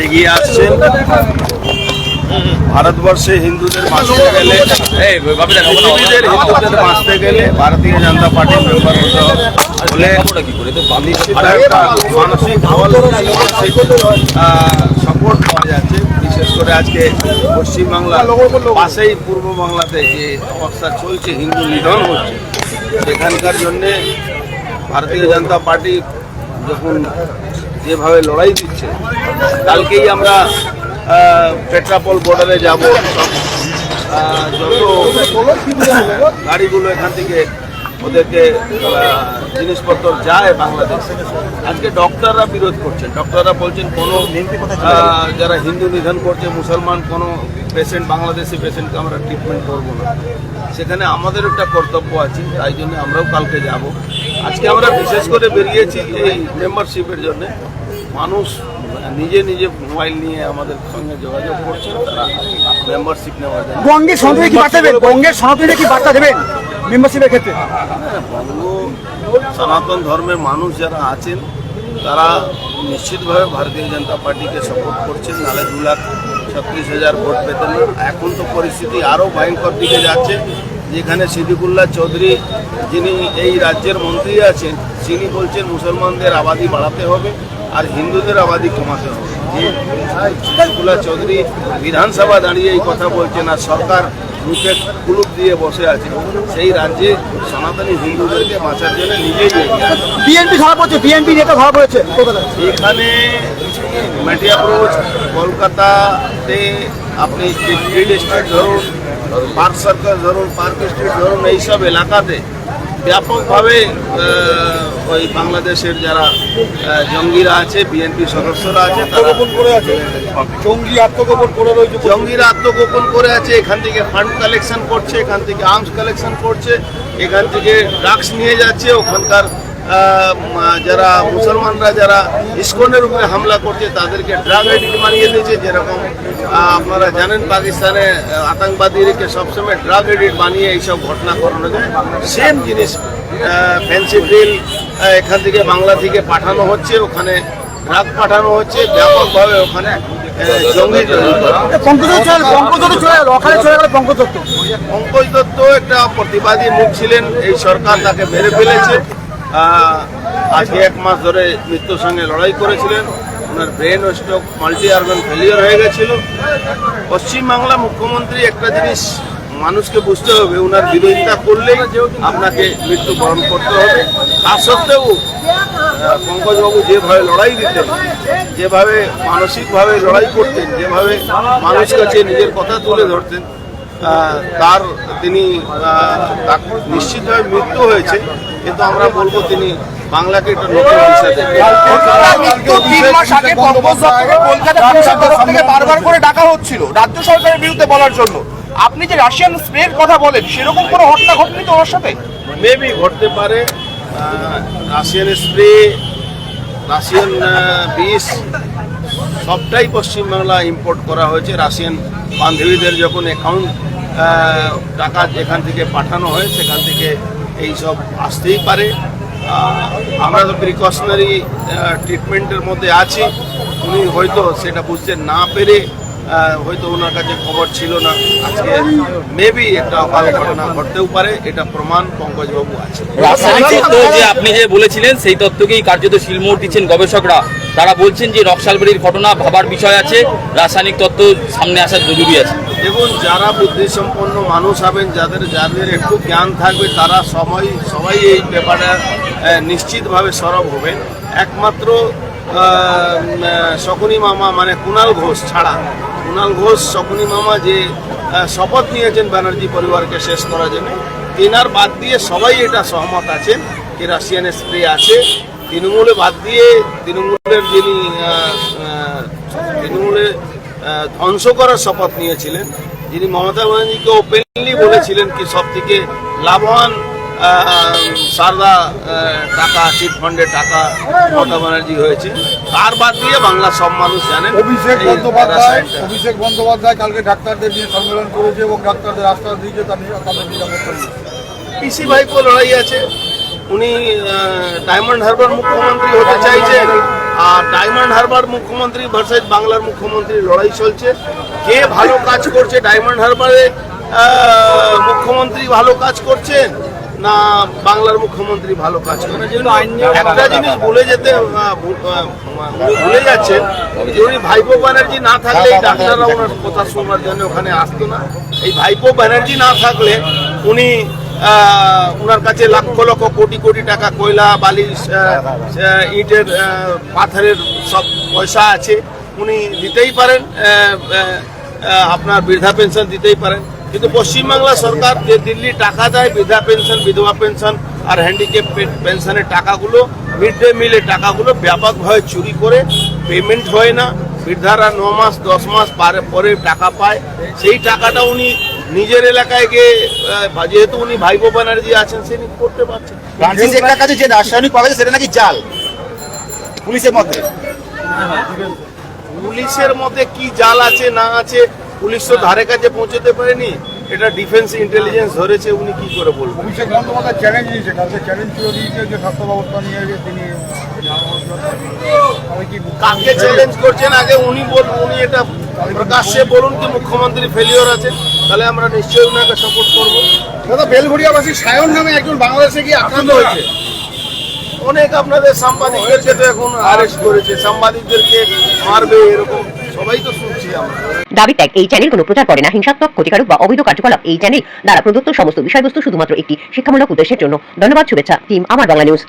এগিয়ে আসছেন ভারতবর্ষে হিন্দুদের বাঁচতে গেলে পৃথিবীদের হিন্দুদের বাঁচতে গেলে ভারতীয় জনতা পার্টির মেম্বার হতে হবে বলে মানসিক মানসিক সাপোর্ট পাওয়া যাচ্ছে বিশেষ করে আজকে পশ্চিমবাংলা পাশেই পূর্ব বাংলাতে যে অবস্থা চলছে হিন্দু নিধন হচ্ছে সেখানকার জন্যে ভারতীয় জনতা পার্টি যখন যেভাবে লড়াই দিচ্ছে, কালকেই আমরা পেট্রাপল বর্ডারে যাব। যত গাড়িগুলো এখান থেকে ওদেরকে জিনিসপত্র যায় বাংলাদেশে, আজকে ডক্টররা বিরোধ করছেন। ডক্টররা বলছেন কোনো যারা হিন্দু নিধন করছে, মুসলমান, কোনো পেশেন্ট বাংলাদেশি পেশেন্টকে আমরা ট্রিটমেন্ট করব না। সেখানে আমাদের একটা কর্তব্য আছে, তাই জন্য আমরাও কালকে যাব। আজকে আমরা বিশেষ করে বেরিয়েছি এই মেম্বারশিপের জন্য। মানুষ নিজে নিজে মোবাইল নিয়ে আমাদের সঙ্গে যোগাযোগ করছেন তারা মেম্বারশিপ নেওয়ার জন্য। বঙ্গের সনাতনী কি বার্তা দেবেন বঙ্গের সনাতনীরা কি বার্তা দেবেন মেম্বারশিপের ক্ষেত্রে? বঙ্গ সনাতন ধর্মের মানুষ যারা আছেন তারা নিশ্চিতভাবে ভারতীয় জনতা পার্টিকে সাপোর্ট করছেন। নাহলে দু লাখ ছত্রিশ হাজার ভোট পেতেন এখন তো পরিস্থিতি আরও ভয়ঙ্কর দিকে যাচ্ছে। যেখানে সিদ্দিকুল্লাহ চৌধুরী যিনি এই রাজ্যের মন্ত্রী আছেন তিনি বলছেন মুসলমানদের আবাদি বাড়াতে হবে। আর হিন্দুদের আবাদি কমাতে হবে। চৌধুরী বিধানসভা দাঁড়িয়ে এই কথা বলছেন আর সরকার মুখে কুলুপ দিয়ে বসে আছে সেই রাজ্যে সনাতনী হিন্দুদেরকে বাঁচার জন্য নিজেই বিএনপি ধরা পড়ছে বিএনপি নেতা পড়েছে। কলকাতায় এখানে মেটিয়া ব্রোজ কলকাতাতে আপনি ফিল্ড স্ট্রিট ধরুন পার্ক সার্কাস ধরুন পার্ক স্ট্রিট ধরুন এইসব এলাকাতে ব্যাপকভাবে ওই বাংলাদেশের যারা জঙ্গিরা আছে বিএনপি সদস্যরা আছে তারা করে আছে? জঙ্গি আত্মগোপন করে রয়েছে জঙ্গিরা আত্মগোপন করে আছে এখান থেকে ফান্ড কালেকশন করছে এখান থেকে আর্মস কালেকশন করছে এখান থেকে ড্রাগস নিয়ে যাচ্ছে ওখানকার যারা মুসলমানরা যারা ইস্কনের উপরে হামলা করছে তাদেরকে ড্রাগ এডিক্ট বানিয়ে দিয়েছে। যেরকম আপনারা জানেন পাকিস্তানে আতঙ্কবাদীদেরকে সবসময় ড্রাগ এডিক্ট বানিয়ে এইসব ঘটনা করানো যায়। সেম জিনিস ফ্যান্সি ড্রিল এখান থেকে বাংলা থেকে পাঠানো হচ্ছে ওখানে ড্রাগ পাঠানো হচ্ছে ব্যাপকভাবে ওখানে পঙ্কজ দত্ত একটা প্রতিবাদী মুখ ছিলেন এই সরকার তাকে মেরে ফেলেছে। আজকে এক মাস ধরে মৃত্যুর সঙ্গে লড়াই করেছিলেন। ওনার ব্রেন ও স্ট্রোক মাল্টি আর্গান ফেলিয়ার হয়ে গেছিল। পশ্চিমবাংলা মুখ্যমন্ত্রী একটা জিনিস মানুষকে বুঝতে হবে, ওনার বিরোধিতা করলেই আপনাকে মৃত্যুবরণ করতে হবে। তা সত্ত্বেও পঙ্কজবাবু যেভাবে লড়াই দিতেন, যেভাবে মানসিকভাবে লড়াই করতেন, যেভাবে মানুষের কাছে নিজের কথা তুলে ধরতেন তার তিনি নিশ্চিতভাবে মৃত্যু হয়েছে কিন্তু আমরা বলব তিনি বাংলাকে একটা নতুন দিশা বারবার করে ডাকা হচ্ছিল রাজ্য সরকারের বিরুদ্ধে বলার জন্য। আপনি যে রাশিয়ান স্প্রের কথা বলেন সেরকম কোনো ঘটনা ঘটেনি তো ওর সাথে? মেবি ঘটতে পারে রাশিয়ান স্প্রে রাশিয়ান বিষ সবটাই পশ্চিমবাংলা ইম্পোর্ট করা হয়েছে। রাশিয়ান বান্ধবীদের যখন অ্যাকাউন্ট টাকা যেখান থেকে পাঠানো হয়, সেখান থেকে এই সব আসতেই পারে। আমরা তো প্রিকশনারি ট্রিটমেন্টের মধ্যে আছি। উনি হয়তো সেটা বুঝতে না পেরে হয়তো ওনার কাছে খবর ছিল না। আজকে মেবি একটা অকাল ঘটনা ঘটতেও পারে, এটা প্রমাণ পঙ্কজবাবু আছে। আপনি যে বলেছিলেন, সেই তত্ত্বকেই কার্যত শিলমোহর দিচ্ছেন গবেষকরা। তারা বলছেন যে নকশালবাড়ির ঘটনা ভাবার বিষয় আছে রাসায়নিক তত্ত্ব সামনে আসার জরুরি আছে। দেখুন যারা বুদ্ধিসম্পন্ন মানুষ হবেন যাদের যাদের একটু জ্ঞান থাকবে তারা সবাই সবাই এই ব্যাপারে আহ, নিশ্চিতভাবে সরব হবেন। একমাত্র শকুনি মামা মানে কুণাল ঘোষ ছাড়া কুণাল ঘোষ শকুনি মামা যে শপথ নিয়েছেন ব্যানার্জি পরিবারকে শেষ করার জন্য তেনার বাদ দিয়ে সবাই এটা সহমত আছেন যে রাশিয়ান স্প্রে আছে তৃণমূলে বাদ দিয়ে তৃণমূলের যিনি তৃণমূলে ধ্বংস করার শপথ নিয়েছিলেন যিনি মমতা ব্যানার্জিকে ওপেনলি বলেছিলেন কি সব থেকে লাভবান সারদা টাকা চিট ফান্ডের টাকা মমতা ব্যানার্জি হয়েছে। তার বাদ দিয়ে বাংলা সব মানুষ জানেন অভিষেক বন্দ্যোপাধ্যায় অভিষেক বন্দ্যোপাধ্যায় কালকে ডাক্তারদের নিয়ে সম্মেলন করেছে এবং ডাক্তারদের আশ্বাস দিয়েছে তাদের নিরাপত্তা পিসি ভাইপো লড়াই আছে উনি ডায়মন্ড হারবার মুখ্যমন্ত্রী হতে চাইছেন আর ডায়মন্ড হারবার মুখ্যমন্ত্রী ভার্সেস বাংলার মুখ্যমন্ত্রী লড়াই চলছে। কে ভালো কাজ করছে ডায়মন্ড হারবারে মুখ্যমন্ত্রী ভালো কাজ করছেন না বাংলার মুখ্যমন্ত্রী ভালো কাজ করছেন? একটা জিনিস ভুলে যেতে উনি ভুলে যাচ্ছেন যে উনি ভাইপো ব্যানার্জি না থাকলে এই ডাক্তাররা ওনার কথা শোনার জন্য ওখানে আসতো না। এই ভাইপো ব্যানার্জি না থাকলে উনি ওনার কাছে লক্ষ লক্ষ কোটি কোটি টাকা কয়লা বালি ইটের পাথরের সব পয়সা আছে। উনি দিতেই পারেন আপনার বৃদ্ধা পেনশন দিতেই পারেন। কিন্তু পশ্চিমবাংলা সরকার যে দিল্লি টাকা দেয়, বৃদ্ধা পেনশন, বিধবা পেনশন আর হ্যান্ডিক্যাপ পেনশনের টাকাগুলো মিড ডে মিলের টাকাগুলো ব্যাপকভাবে চুরি করে পেমেন্ট হয় না। বৃদ্ধারা ন মাস, দশ মাস পরে টাকা পায়। সেই টাকাটা উনি নিজের এলাকায় গিয়ে যেহেতু উনি ভাইপো ব্যানার্জি আছেন সে করতে পারছেন ফ্রান্সিস কাছে যে রাসায়নিক পাওয়া গেছে সেটা নাকি জাল? পুলিশের মতে পুলিশের মধ্যে কি জাল আছে না আছে পুলিশ তো ধারে কাছে পৌঁছতে পারেনি। এটা ডিফেন্স ইন্টেলিজেন্স ধরেছে উনি কি করে বলবেন? অভিষেক বন্দ্যোপাধ্যায় চ্যালেঞ্জ দিয়েছে কালকে চ্যালেঞ্জ দিয়েছে যে স্বাস্থ্য ব্যবস্থা নিয়ে তিনি কাকে চ্যালেঞ্জ করছেন? আগে উনি বল উনি এটা প্রকাশ্যে বলুন কি মুখ্যমন্ত্রী ফেলিওর আছে তাহলে আমরা নিশ্চয়ই ওনাকে সাপোর্ট করব। দাদা বেলঘড়িয়াবাসী সায়ন নামে একজন বাংলাদেশে গিয়ে আক্রান্ত হয়েছে। অনেক আপনাদের সাংবাদিকদেরকে তো এখন আরেস্ট করেছে সাংবাদিকদেরকে মারবে এরকম সবাই তো শুনছি আমরা। দাবি ত্যাগ এই চ্যানেল কোনো প্রচার করে না। হিংসাত্মক ক্ষতিকারক বা অবৈধ কার্যকলাপ এই চ্যানেল দ্বারা প্রদত্ত সমস্ত বিষয়বস্তু শুধুমাত্র একটি শিক্ষামূলক উদ্দেশ্যের জন্য। ধন্যবাদ শুভেচ্ছা টিম আমার বাংলা নিউজ